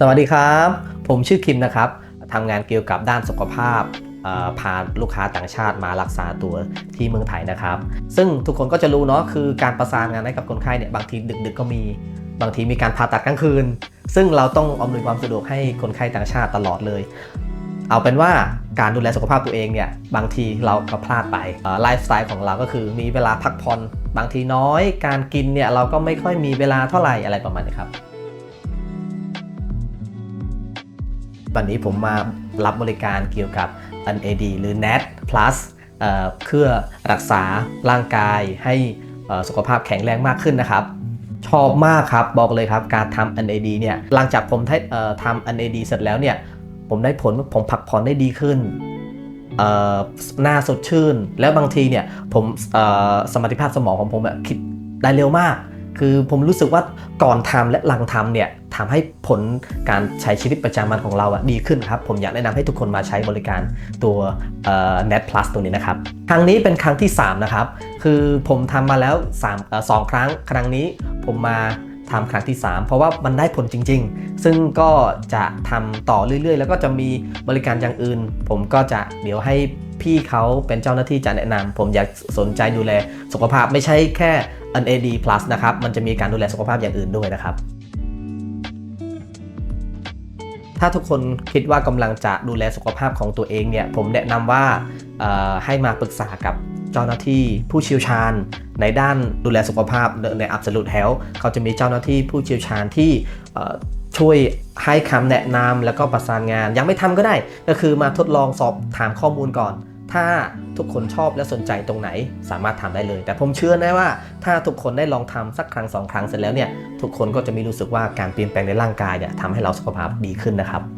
สวัสดีครับ ผมชื่อคิมนะครับทำงานเกี่ยวกับด้านสุขภาพพาลูกค้าต่างชาติมารักษาตัวที่เมืองไทยนะครับ ซึ่งทุกคนก็จะรู้เนาะคือการประสานงานให้กับคนไข้เนี่ยบางทีดึกๆก็มี บางทีมีการผ่าตัดกลางคืน ซึ่งเราต้องอำนวยความสะดวกให้คนไข้ต่างชาติตลอดเลย เอาเป็นว่าการดูแลสุขภาพตัวเองเนี่ยบางทีเราก็พลาดไปไลฟ์สไตล์ของเราก็คือมีเวลาพักผ่อนบางทีน้อย การกินเนี่ยเราก็ไม่ค่อยมีเวลาเท่าไหร่อะไรประมาณนี้ครับ วันนี้ผมมารับบริการเกี่ยวกับ NAD หรือ NAT plus เอ่อเพื่อรักษาร่างกายให้สุขภาพแข็งแรงมากขึ้นนะครับ ชอบมากครับบอกเลยครับการทำ NAD เนี่ยหลังจากผมทำ NAD เสร็จแล้วเนี่ยผมได้ผลผมพักผ่อนได้ดีขึ้นหน้าสดชื่น แล้วบางทีเนี่ยผมเอ่อสมรรถภาพสมองของผมคิดได้เร็วมาก คือผมรู้สึกว่าก่อนทำและหลังทำเนี่ย ทำให้ผลการใช้ชีวิตประจำวันของเราอะดีขึ้นครับ ผมอยากแนะนำให้ทุกคนมาใช้บริการตัวเอ่อ Net Plus ตัวนี้นะครับ ครั้งนี้เป็นครั้งที่ 3 นะครับ คือผมทำมาแล้ว3เอ่อสองครั้ง ครั้งนี้ผมมาทำครั้งที่ 3 เพราะว่ามันได้ผลจริง ๆ ซึ่งก็จะทำต่อเรื่อยๆ แล้วก็จะมีบริการอย่างอื่น ผมก็จะเดี๋ยวให้พี่เขาเป็นเจ้าหน้าที่จะแนะนำผมอยากสนใจดูแลสุขภาพไม่ใช่แค่ NAD plus นะครับ มันจะมีการดูแลสุขภาพอย่างอื่นด้วยนะครับ ถ้าทุกคนคิดว่ากำลังจะดูแลสุขภาพของตัวเองเนี่ย ผมแนะนำว่าให้มาปรึกษากับเจ้าหน้าที่ผู้เชี่ยวชาญ ในด้านดูแลสุขภาพใน Absolute Health เขาจะมีเจ้าหน้าที่ผู้เชี่ยวชาญที่ช่วยให้คำแนะนำแล้วก็ประสานงาน ยังไม่ทำก็ได้ ก็คือมาทดลองสอบถามข้อมูลก่อน ถ้าทุกคนชอบและสนใจตรงไหนสามารถทำได้เลย แต่ผมเชื่อนะว่า ถ้าทุกคนได้ลองทำสักครั้งสองครั้งเสร็จแล้วเนี่ยทุกคนก็จะมีรู้สึกว่าการเปลี่ยนแปลงในร่างกายเนี่ยทำให้เราสุขภาพดีขึ้นนะครับ